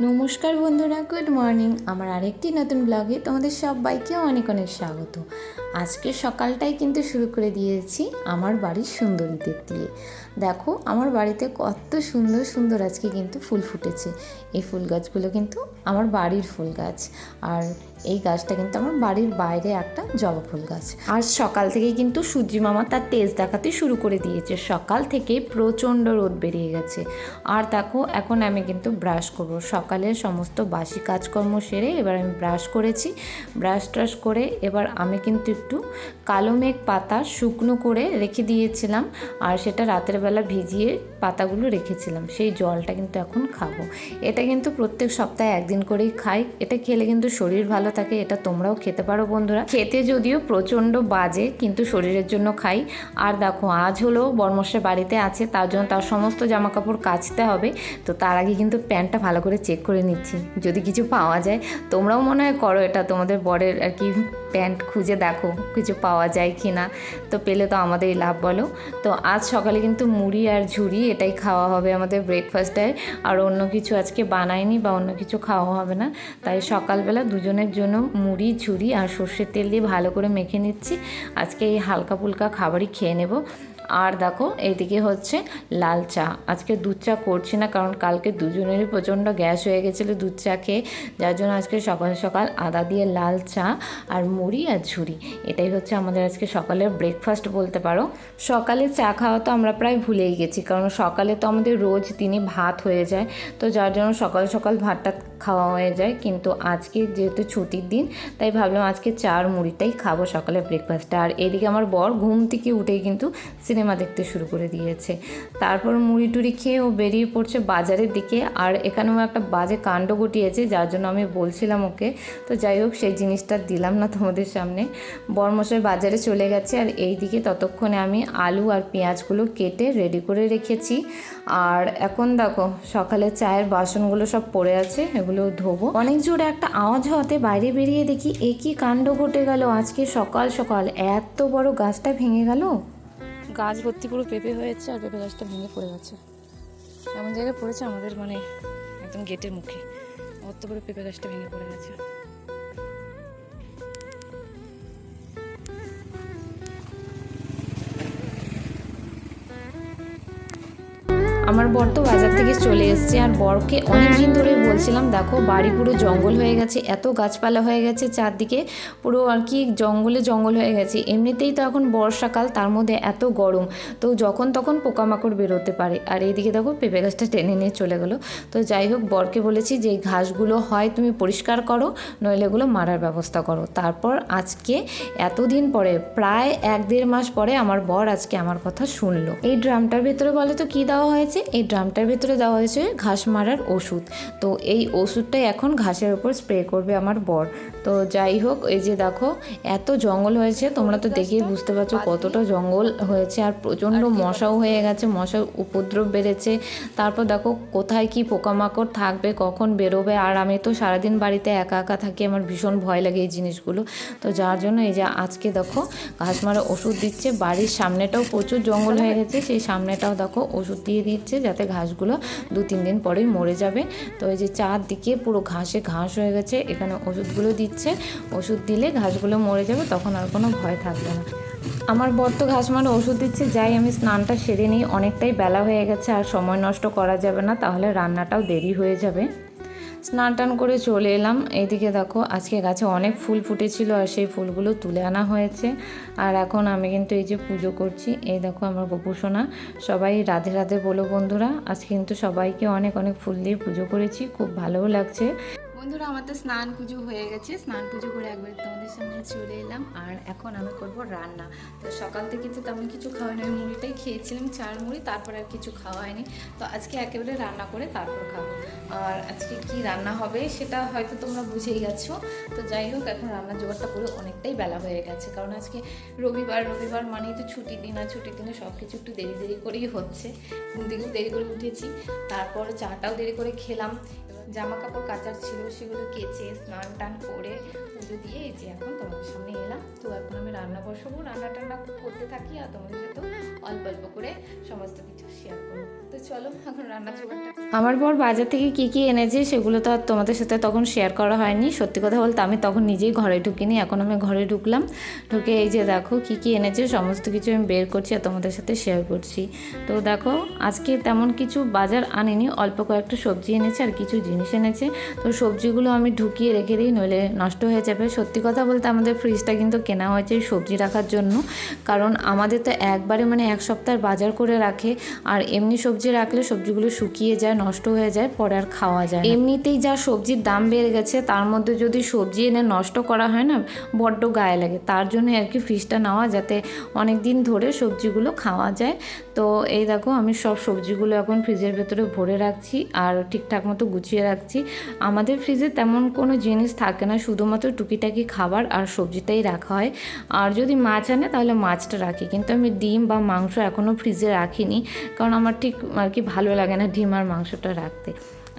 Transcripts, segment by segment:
নমস্কার বন্ধুরা good morning আমার আরেকটি নতুন ব্লগে তোমাদের সবাইকে অনেক অনেক স্বাগত। আজকে সকালটাই কিন্তু শুরু করে দিয়েছি আমার বাড়ির সুন্দরীদের দিয়ে। দেখো, আমার বাড়িতে কত সুন্দর সুন্দর আজকে কিন্তু ফুল ফুটেছে। এই ফুল গাছগুলো কিন্তু আমার বাড়ির ফুল গাছ। আর এই গাছটা কিন্তু আমার বাড়ির বাইরে একটা জবা ফুল গাছ। আর সকাল থেকেই কিন্তু সূর্যি মামা তার তেজ দেখাতে শুরু করে দিয়েছে। সকাল থেকে প্রচণ্ড রোদ বেরিয়ে গেছে। আর দেখো, এখন আমি কিন্তু ব্রাশ করব। সকালের সমস্ত বাসি কাজকর্ম সেরে এবার আমি ব্রাশ করেছি। ব্রাশ ট্রাশ করে এবার আমি কিন্তু একটু কালো মেঘ পাতা শুকনো করে রেখে দিয়েছিলাম। আর সেটা রাতের বেলা ভিজিয়ে পাতাগুলো রেখেছিলাম। সেই জলটা কিন্তু এখন খাব। এটা কিন্তু প্রত্যেক সপ্তাহে একদিন করেই খাই। এটা খেলে কিন্তু শরীর ভালো থাকে এটা তোমরাও খেতে পারো বন্ধুরা। খেতে যদিও প্রচণ্ড বাজে, কিন্তু শরীরের জন্য খাই। আর দেখো, আজ হলো বর্মশের বাড়িতে আছে, তার জন্য তার সমস্ত জামা কাপড় কাচতে হবে। তো তার আগে কিন্তু প্যান্টটা ভালো করে চেক করে নিচ্ছি। যদি কিছু পাওয়া যায়, তোমরাও মনে হয় করো এটা তোমাদের বরের আর কি প্যান্ট খুঁজে দেখো, কিছু পাওয়া যায় কি না তো পেলে তো আমাদেরই লাভ বলো। তো আজ সকালে কিন্তু মুড়ি আর ঝুড়ি, এটাই খাওয়া হবে আমাদের ব্রেকফাস্টে আর অন্য কিছু আজকে বানাইনি বা অন্য কিছু খাওয়া হবে না। তাই সকালবেলা দুজনের জন্য মুড়ি, ঝুড়ি আর সর্ষের তেল দিয়ে ভালো করে মেখে নিচ্ছি। আজকে এই হালকা ফুলকা খাবারই খেয়ে নেব। আর দেখো এইদিকে হচ্ছে লাল চা। আজকে দুধ চা করছি না, কারণ কালকে দুজনেরই প্রচণ্ড গ্যাস হয়ে গেছিল দুধ চা খেয়ে। যার জন্য আজকে সকাল সকাল আদা দিয়ে লাল চা আর মুড়ি আর ঝুড়ি। এটাই হচ্ছে আমাদের আজকে সকালের ব্রেকফাস্ট বলতে পারো। সকালে চা খাওয়া তো আমরা প্রায় ভুলেই গেছি, কারণ সকালে তো আমাদের রোজ দিনই ভাত হয়ে যায়। তো যার জন্য সকাল সকাল ভাতটা খাওয়া হয়ে যায়, কিন্তু আজকে যেহেতু ছুটির দিন, তাই ভাবলাম আজকে চার মুড়িটাই খাব সকালে ব্রেকফাস্টটা আর এদিকে আমার বর ঘুম থেকে উঠেই কিন্তু সিনেমা দেখতে শুরু করে দিয়েছে। তারপর মুড়ি টুড়ি খেয়ে ও বেরিয়ে পড়ছে বাজারের দিকে, আর এখানেও একটা বাজে কাণ্ড ঘটিয়েছে, যার জন্য আমি বলছিলাম ওকে, তো যাই হোক, সেই জিনিসটা দিলাম না তোমাদের সামনে। বরমশাই বাজারে চলে গেছে, আর এই দিকে ততক্ষণে আমি আলু আর পেঁয়াজগুলো কেটে রেডি করে রেখেছি। আর এখন দেখো, সকালে চায়ের বাসনগুলো সব পড়ে আছে এগুলো ধোবো। অনেক জোরে একটা আওয়াজ হওয়াতে বাইরে বেরিয়ে দেখি একই কাণ্ড ঘটে গেল? আজকে সকাল সকাল এত বড় গাছটা ভেঙে গেল? গাছ ভর্তি পুরো পেঁপে হয়েছে আর পেঁপে গাছটা ভেঙে পড়ে গেছে। এমন জায়গায় পড়েছে আমাদের মানে একদম গেটের মুখে। অত বড় পেঁপে গাছটা ভেঙে পড়ে গেছে। আমার বর তো বাজার থেকে চলে এসছে আর বরকে অনেক দিন ধরে বলছিলাম, দেখো বাড়ি পুরো জঙ্গল হয়ে গেছে, এত গাছপালা হয়ে গেছে চারদিকে, পুরো আর কি জঙ্গলে জঙ্গল হয়ে গেছে। এমনিতেই তো এখন বর্ষাকাল, তার মধ্যে এত গরম, তো যখন তখন পোকামাকড় বেরোতে পারে। আর এইদিকে দেখো পেঁপে গাছটা টেনে নিয়ে চলে গেলো। তো যাই হোক, বরকে বলেছি যে ঘাসগুলো হয় তুমি পরিষ্কার করো, নইলে এগুলো মারার ব্যবস্থা করো। তারপর আজকে এতদিন পরে, প্রায় এক দেড় মাস পরে আমার বর আজকে আমার কথা শুনলো। এই ড্রামটার ভেতরে বলে তো কী দেওয়া হয়েছে? এই ড্রামটার ভেতরে দেওয়া হয়েছে ঘাস মারার ওষুধ। তো এই ওষুধটাই এখন ঘাসের ওপর স্প্রে করবে আমার বর। তো যাই হোক এই যে দেখো এত জঙ্গল হয়েছে তোমরা তো দেখেই বুঝতে পারছ কতটা জঙ্গল হয়েছে আর প্রচণ্ড মশাও হয়ে গেছে মশার উপদ্রব বেড়েছে। তারপর দেখো কোথায় কি পোকামাকড় থাকবে কখন বেরোবে আর আমি তো সারাদিন বাড়িতে একা একা থাকি আমার ভীষণ ভয় লাগে এই জিনিসগুলো। তো যার জন্য এই যে আজকে দেখো ঘাস মারা ওষুধ দিচ্ছে বাড়ির সামনেটাও প্রচুর জঙ্গল হয়ে গেছে সেই সামনেটাও দেখো ওষুধ দিয়ে দিচ্ছে যাতে ঘাসগুলো দু তিন দিন পরেই মরে যাবে। তো এই যে চারদিকে পুরো ঘাসে ঘাস হয়ে গেছে এখানে ওষুধগুলো দিচ্ছে। ওষুধ দিলে ঘাসগুলো মরে যাবে, তখন আর কোনো ভয় থাকবে না। আমার বর তো ঘাস মারা ওষুধ দিচ্ছে, যাই, আমি স্নানটা সেরে নিই। অনেকটাই বেলা হয়ে গেছে, আর সময় নষ্ট করা যাবে না, তাহলে রান্নাটাও দেরি হয়ে যাবে। স্নান টান করে চলে এলাম। এইদিকে দেখো, আজকে গাছে অনেক ফুল ফুটেছিল, আর সেই ফুলগুলো তুলে আনা হয়েছে। আর এখন আমি কিন্তু এই যে পুজো করছি, এই দেখো আমার গোপুসোনা সবাই রাধে রাধে বলো বন্ধুরা আজকে কিন্তু সবাইকে অনেক অনেক ফুল দিয়ে পুজো করেছি, খুব ভালোও লাগছে। বন্ধুরা, আমার তো স্নান পুজো হয়ে গেছে। স্নান পুজো করে একবার তোমাদের সামনে চলে এলাম। আর এখন আমি করব রান্না। তো সকাল থেকে তো তেমন কিছু খাওয়াই আমি মুড়িটাই খেয়েছিলাম, চার মুড়ি, তারপর আর কিছু খাওয়া হয়নি। তো আজকে একেবারে রান্না করে তারপর খাব। আর আজকে কি রান্না হবে সেটা হয়তো তোমরা বুঝেই গেছো। তো যাই হোক, এখন রান্না জোগাড়টা করে অনেকটাই বেলা হয়ে গেছে। কারণ আজকে রবিবার রবিবার মানেই তো ছুটির দিন। আর ছুটির দিনে সব কিছু একটু দেরি দেরি করেই হচ্ছে। ঘুম থেকেও দেরি করে উঠেছি। তারপর চাটাও দেরি করে খেলাম। জামা কাপড় কাচার ছিল, সেগুলো কেচে স্নান টান করে পুজো দিয়ে এই যে এখন তোমাদের সামনে এলাম। তো এখন আমি রান্না বসাবো রান্না টান্না করতে থাকি আর তোমাদের সাথে অল্প অল্প করে সমস্ত কিছু শেয়ার করব। তো চলো এখন রান্না আমার বর বাজার থেকে কি কি এনেছে সেগুলো তো আর তোমাদের সাথে তখন শেয়ার করা হয়নি। সত্যি কথা বলতে আমি তখন নিজেই ঘরে ঢুকিনি এখন আমি ঘরে ঢুকলাম। ঢুকে এই যে দেখো কি কি এনেছে সমস্ত কিছু আমি বের করছি আর তোমাদের সাথে শেয়ার করছি। তো দেখো আজকে তেমন কিছু বাজার আনিনি অল্প কয়েকটা সবজি এনেছে আর কিছু জিনিস এনেছে। তো সবজিগুলো আমি ঢুকিয়ে রেখে দিই নইলে নষ্ট হয়ে যাবে। সত্যি কথা বলতে আমাদের ফ্রিজটা কিন্তু কেনা হয়েছে এই সবজি রাখার জন্য। কারণ আমাদের তো একবারে মানে এক সপ্তাহ বাজার করে রাখে আর এমনি সবজি রাখলে সবজিগুলো শুকিয়ে যায়, নষ্ট হয়ে যায়, পরে আর খাওয়া যায় এমনিতেই যা সবজির দাম বেড়ে গেছে, তার মধ্যে যদি সবজি এনে নষ্ট করা হয় না, বড্ড গায়ে লাগে। তার জন্য আর কি ফ্রিজটা নেওয়া, যাতে অনেক দিন ধরে সবজিগুলো খাওয়া যায়। তো এই দেখো, আমি সব সবজিগুলো এখন ফ্রিজের ভেতরে ভরে রাখছি আর ঠিকঠাক মতো গুছিয়ে রাখছি। আমাদের ফ্রিজে তেমন কোনো জিনিস থাকে না, শুধুমাত্র টুকিটাকি খাবার আর সবজিটাই রাখা হয়। আর যদি মাছ আনে, তাহলে মাছটা রাখি। কিন্তু আমি ডিম বা মাংস এখনও ফ্রিজে রাখিনি, কারণ আমার ঠিক আর কি ভালো লাগে না ডিম আর মাংসটা রাখতে।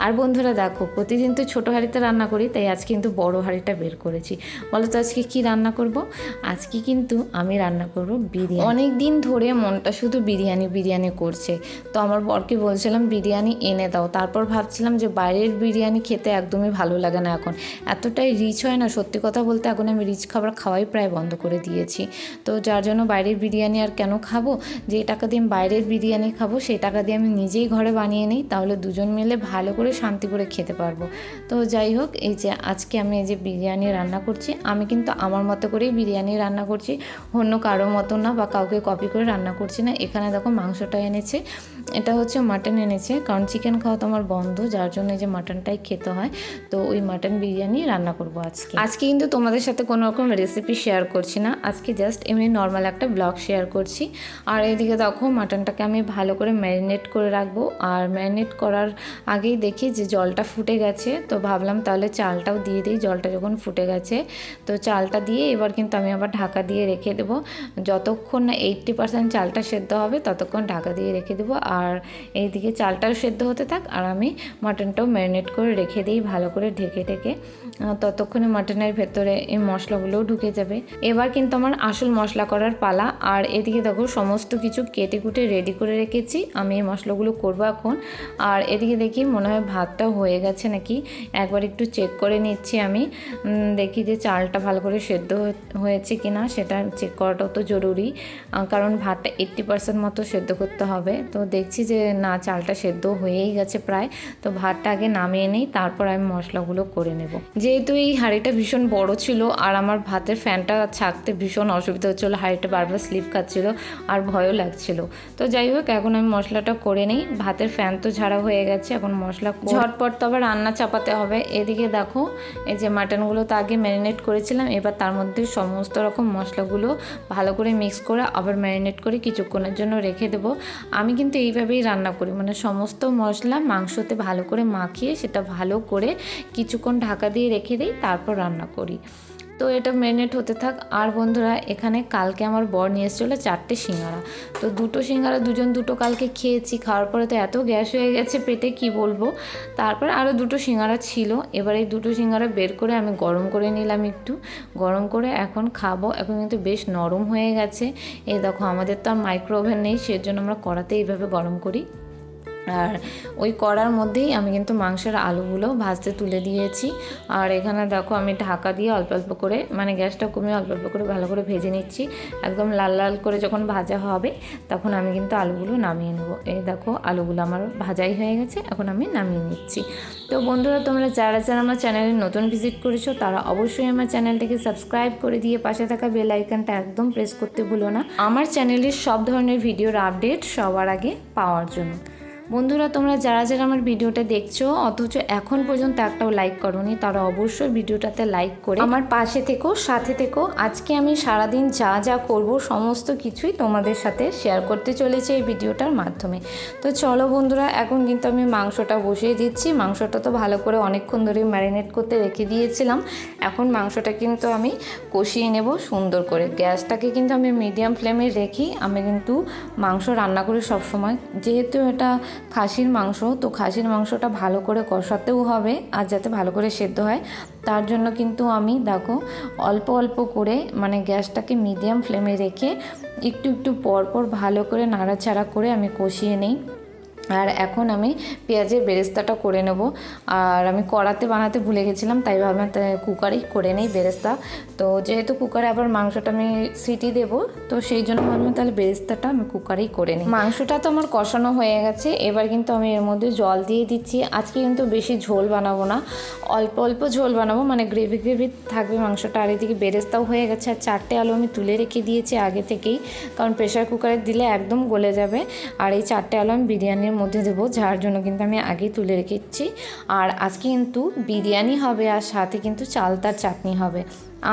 আর বন্ধুরা দেখো, প্রতিদিন তো ছোটো হাঁড়িতে রান্না করি, তাই আজকে কিন্তু বড় হাঁড়িটা বের করেছি। বলো তো আজকে কি রান্না করব? আজকে কিন্তু আমি রান্না করব বিরিয়ানি। অনেক দিন ধরে মনটা শুধু বিরিয়ানি বিরিয়ানি করছে। তো আমার বরকে বলছিলাম, বিরিয়ানি এনে দাও। তারপর ভাবছিলাম যে বাইরের বিরিয়ানি খেতে একদমই ভালো লাগে না এখন। এতটাই রিচ হয় না, সত্যি কথা বলতে এখন আমি রিচ খাবার খাওয়াই প্রায় বন্ধ করে দিয়েছি। তো যার জন্য বাইরের বিরিয়ানি আর কেন খাব? যে টাকা দিয়ে আমি বাইরের বিরিয়ানি খাব, সেই টাকা দিয়ে আমি নিজেই ঘরে বানিয়ে নিই। তাহলে দুজন মিলে ভালো করে শান্তি করে খেতে পারব। তো যাই হোক, এই যে আজকে আমি এই যে বিরিয়ানি রান্না করছি, আমি কিন্তু আমার মতো করেই বিরিয়ানি রান্না করছি। অন্য কারও মতো না বা কাউকে কপি করে রান্না করছি না। এখানে দেখো মাংসটা এনেছে, এটা হচ্ছে মাটন এনেছে, কারণ চিকেন খাওয়া তো আমার বন্ধ, যার জন্য যে মাটনটাই খেতে হয়। তো ওই মাটন বিরিয়ানি রান্না করব আজকে। আজকে কিন্তু তোমাদের সাথে কোনো রকম রেসিপি শেয়ার করছি না। আজকে জাস্ট এমনি নর্মাল একটা ব্লগ শেয়ার করছি। আর এদিকে দেখো মাটনটাকে আমি ভালো করে ম্যারিনেট করে রাখব। আর ম্যারিনেট করার আগেই দেখি যে জলটা ফুটে গেছে, তো ভাবলাম তাহলে চালটাও দিয়ে দিই, জলটা যখন ফুটে গেছে। তো চালটা দিয়ে এবার কিন্তু আমি আবার ঢাকা দিয়ে রেখে দেবো। যতক্ষণ না এইট্টি পার্সেন্ট চালটা সেদ্ধ হবে, ততক্ষণ ঢাকা দিয়ে রেখে দেবো। আর এইদিকে চালটাও সেদ্ধ হতে থাক, আর আমি মাটনটাও ম্যারিনেট করে রেখে দিই, ভালো করে ঢেকে ঢেকে। ততক্ষণে মাটনের ভেতরে এই মশলাগুলোও ঢুকে যাবে। এবার কিন্তু আমার আসল মশলা করার পালা। আর এদিকে দেখো সমস্ত কিছু কেটে কুটে রেডি করে রেখেছি। আমি এই মশলাগুলো করব এখন। আর এদিকে দেখি মনে হয় ভাতটা হয়ে গেছে নাকি? একবার একটু চেক করে নিচ্ছি আমি। দেখি যে চালটা ভালো করে সেদ্ধ হয়েছে কি না সেটা চেক করাটাও তো জরুরি। কারণ ভাতটা এইট্টি পার্সেন্ট মতো সেদ্ধ করতে হবে। তো দেখছি যে না, চালটা সেদ্ধ হয়েই গেছে প্রায়। তো ভাতটা আগে নামিয়ে নিই, তারপর আমি মশলাগুলো করে নেব। যেহেতু এই হাঁড়িটা ভীষণ বড় ছিল, আর আমার ভাতের ফ্যানটা ছাকতে ভীষণ অসুবিধা হচ্ছিল, হাঁড়িটা বারবার স্লিপ খাচ্ছিলো, আর ভয়ও লাগছিল। তো যাই হোক, এখন আমি মশলাটা করে নিই। ভাতের ফ্যান তো ঝাড়া হয়ে গেছে, এখন মশলা কর- ঝটপট তো আবার রান্না চাপাতে হবে। এদিকে দেখো, এই যে মাটনগুলো তো আগে ম্যারিনেট করেছিলাম, এবার তার মধ্যে সমস্ত রকম মশলাগুলো ভালো করে মিক্স করে আবার ম্যারিনেট করে কিছুক্ষণের জন্য রেখে দেবো। আমি কিন্তু এইভাবেই রান্না করি মানে সমস্ত মশলা মাংসতে ভালো করে মাখিয়ে সেটা ভালো করে কিছুক্ষণ ঢাকা দিয়ে রেখে দিই, তারপর রান্না করি। তো এটা ম্যারিনেট হতে থাক। আর বন্ধুরা, এখানে কালকে আমার বর নিয়ে এসেছিল চারটে সিঙ্গারা। তো দুটো সিঙ্গারা, দুজন দুটো কালকে খেয়েছি। খাওয়ার পরে তো এত গ্যাস হয়ে গেছে পেটে, কি বলব? তারপর আরও দুটো সিঙ্গারা ছিল। এবার এই দুটো সিঙ্গারা বের করে আমি গরম করে নিলাম একটু। গরম করে এখন খাব। এখন কিন্তু বেশ নরম হয়ে গেছে। এই দেখো, আমাদের তো আর মাইক্রো ওভেন নেই, সেজন্য আমরা কড়াতে এইভাবে গরম করি। আর ওই কড়ার মধ্যেই আমি কিন্তু মাংসের আলুগুলো ভাজতে তুলে দিয়েছি। আর এখানে দেখো আমি ঢাকা দিয়ে অল্প অল্প করে মানে গ্যাসটা কমিয়ে অল্প অল্প করে ভালো করে ভেজে নিচ্ছি। একদম লাল লাল করে যখন ভাজা হবে, তখন আমি কিন্তু আলুগুলো নামিয়ে নেব। এই দেখো আলুগুলো আমার ভাজাই হয়ে গেছে, এখন আমি নামিয়ে নিচ্ছি। তো বন্ধুরা, তোমরা যারা যারা আমার চ্যানেলে নতুন ভিজিট করেছ, তারা অবশ্যই আমার চ্যানেলটাকে সাবস্ক্রাইব করে দিয়ে পাশে থাকা বেল আইকনটা একদম প্রেস করতে ভুলো না। আমার চ্যানেলের সব ধরনের ভিডিওর আপডেট সবার আগে পাওয়ার জন্য। বন্ধুরা, তোমরা যারা যারা আমার ভিডিওটা দেখছ, অথচ এখন পর্যন্ত একটাও লাইক করনি, তারা অবশ্যই ভিডিওটাতে লাইক করে আমার পাশে থেকো, সাথে থেকো। আজকে আমি সারাদিন যা যা করব, সমস্ত কিছুই তোমাদের সাথে শেয়ার করতে চলেছি এই ভিডিওটার মাধ্যমে। তো চলো বন্ধুরা, এখন কিন্তু আমি মাংসটা বসিয়ে দিচ্ছি। মাংসটা তো ভালো করে অনেকক্ষণ ধরে ম্যারিনেট করতে রেখে দিয়েছিলাম। এখন মাংসটা কিন্তু আমি কষিয়ে নেব সুন্দর করে। গ্যাসটাকে কিন্তু আমি মিডিয়াম ফ্লেমে রেখি আমি কিন্তু মাংস রান্না করি সবসময়। যেহেতু এটা খাসির মাংস, তো খাসির মাংসটা ভালো করে কষাতেও হবে, আর যাতে ভালো করে সেদ্ধ হয়। তার জন্য কিন্তু আমি, দেখো, অল্প অল্প করে মানে গ্যাসটাকে মিডিয়াম ফ্লেমে রেখে, একটু একটু পরপর পর ভালো করে নাড়াচাড়া করে আমি কষিয়ে নিই। আর এখন আমি পেঁয়াজের বেরেস্তাটা করে নেব। আর আমি কড়াতে বানাতে ভুলে গেছিলাম, তাই ভাবলাম কুকারেই করে নেই বেরেস্তা। তো যেহেতু কুকারে আবার মাংসটা আমি সিটি দেব, তো সেই জন্য ভাবলাম তাহলে বেরেস্তাটা আমি কুকারেই করে নিই। মাংসটা তো আমার কষানো হয়ে গেছে, এবার কিন্তু আমি এর মধ্যে জল দিয়ে দিচ্ছি। আজকে কিন্তু বেশি ঝোল বানাবো না, অল্প অল্প ঝোল বানাবো মানে গ্রেভি গ্রেভি থাকবে মাংসটা। আর এদিকে বেরেস্তাও হয়ে গেছে, আর চারটে আলু আমি তুলে রেখে দিয়েছি আগে থেকেই, কারণ প্রেশার কুকারে দিলে একদম গলে যাবে। আর এই চারটে আলু আমি বিরিয়ানির মধ্যে দেবো, যার জন্য কিন্তু আমি আগেই তুলে রেখেছি। আর আজকে কিন্তু বিরিয়ানি হবে আর সাথে কিন্তু চালতার চাটনি হবে।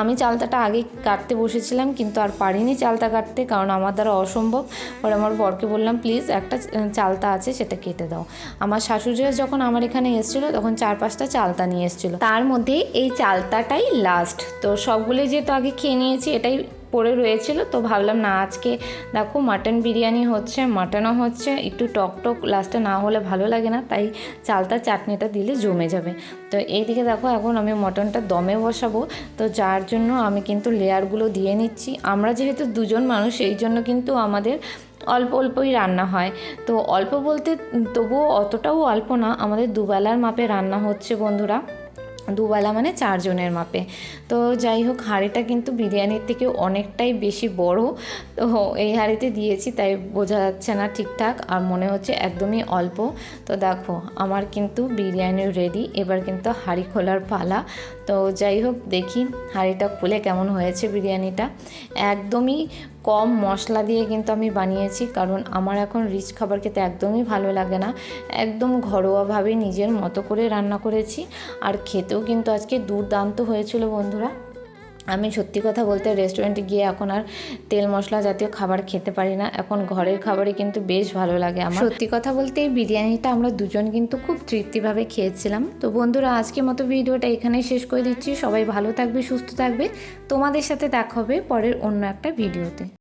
আমি চালতাটা আগে কাটতে বসেছিলাম, কিন্তু আর পারিনি চালতা কাটতে, কারণ আমার দ্বারা অসম্ভব। পরে আমার বরকে বললাম, প্লিজ একটা চালতা আছে, সেটা কেটে দাও। আমার শাশুড়িরা যখন আমার এখানে এসেছিল, তখন চার পাঁচটা চালতা নিয়ে এসেছিল। তার মধ্যে এই চালতাটাই লাস্ট তো সবগুলো যেহেতু আগে খেয়ে নিয়েছি, এটাই পড়ে রয়েছিল, তো ভাবলাম না, আজকে দেখো মাটন বিরিয়ানি হচ্ছে মাটনও হচ্ছে, একটু টক টক লাস্টে না হলে ভালো লাগে না, তাই চালতা চাটনিটা দিলে জমে যাবে। তো এইদিকে দেখো এখন আমি মটনটা দমে বসাবো, তো যার জন্য আমি কিন্তু লেয়ারগুলো দিয়ে নিচ্ছি। আমরা যেহেতু দুজন মানুষ, এই জন্য কিন্তু আমাদের অল্প অল্পই রান্না হয়। তো অল্প বলতে তবুও অতটাও অল্প না, আমাদের দুবেলার মাপে রান্না হচ্ছে বন্ধুরা। দুবেলা মানে চারজনের মাপে। তো যাই হোক, হাঁড়িটা কিন্তু বিরিয়ানির থেকে অনেকটাই বেশি বড়। তো এই হাঁড়িতে দিয়েছি, তাই বোঝা যাচ্ছে না ঠিকঠাক। আর মনে হচ্ছে একদমই অল্প। তো দেখো, আমার কিন্তু বিরিয়ানি রেডি এবার কিন্তু হাঁড়ি খোলার পালা। তো যাই হোক, দেখি হাঁড়িটা খুলে কেমন হয়েছে বিরিয়ানিটা। একদমই কম মশলা দিয়ে কিন্তু আমি বানিয়েছি, কারণ আমার এখন রিচ খাবার খেতে একদমই ভালো লাগে না। একদম ঘরোয়াভাবে নিজের মতো করে রান্না করেছি, আর খেতেও কিন্তু আজকে দুর্দান্ত হয়েছিল বন্ধুরা। আমি সত্যি কথা বলতে রেস্টুরেন্টে গিয়ে এখন আর তেল মশলা জাতীয় খাবার খেতে পারি না। এখন ঘরের খাবারই কিন্তু বেশ ভালো লাগে আমার। সত্যি কথা বলতে এই বিরিয়ানিটা আমরা দুজন কিন্তু খুব তৃপ্তিভাবে খেয়েছিলাম। তো বন্ধুরা, আজকের মতো ভিডিওটা এখানেই শেষ করে দিচ্ছি। সবাই ভালো থাকবে, সুস্থ থাকবে। তোমাদের সাথে দেখা হবে পরের অন্য একটা ভিডিওতে।